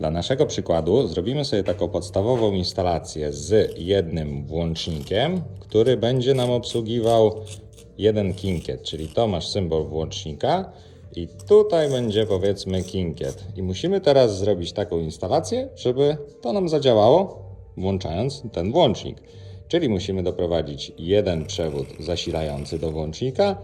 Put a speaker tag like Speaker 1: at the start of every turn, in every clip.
Speaker 1: Dla naszego przykładu zrobimy sobie taką podstawową instalację z jednym włącznikiem, który będzie nam obsługiwał jeden kinkiet, czyli to masz symbol włącznika i tutaj będzie powiedzmy kinkiet. I musimy teraz zrobić taką instalację, żeby to nam zadziałało, włączając ten włącznik. Czyli musimy doprowadzić jeden przewód zasilający do włącznika,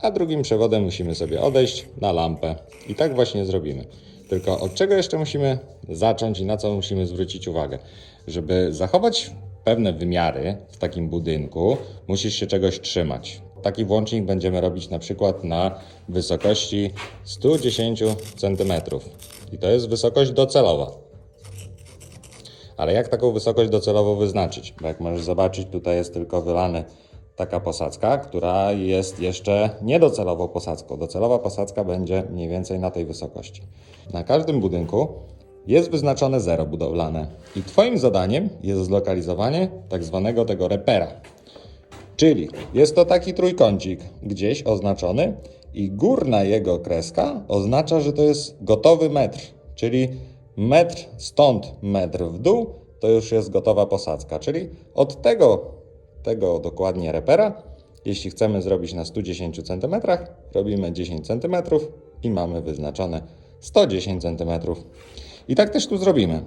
Speaker 1: a drugim przewodem musimy sobie odejść na lampę. I tak właśnie zrobimy. Tylko od czego jeszcze musimy zacząć i na co musimy zwrócić uwagę? Żeby zachować pewne wymiary w takim budynku, musisz się czegoś trzymać. Taki włącznik będziemy robić na przykład na wysokości 110 cm. I to jest wysokość docelowa. Ale jak taką wysokość docelowo wyznaczyć? Bo jak możesz zobaczyć, tutaj jest tylko wylany taka posadzka, która jest jeszcze niedocelowo posadzką. Docelowa posadzka będzie mniej więcej na tej wysokości. Na każdym budynku jest wyznaczone zero budowlane i Twoim zadaniem jest zlokalizowanie tak zwanego tego repera. Czyli jest to taki trójkącik gdzieś oznaczony i górna jego kreska oznacza, że to jest gotowy metr, czyli metr stąd metr w dół to już jest gotowa posadzka, czyli od tego, tego dokładnie repera, jeśli chcemy zrobić na 110 cm, robimy 10 cm i mamy wyznaczone 110 cm. I tak też tu zrobimy.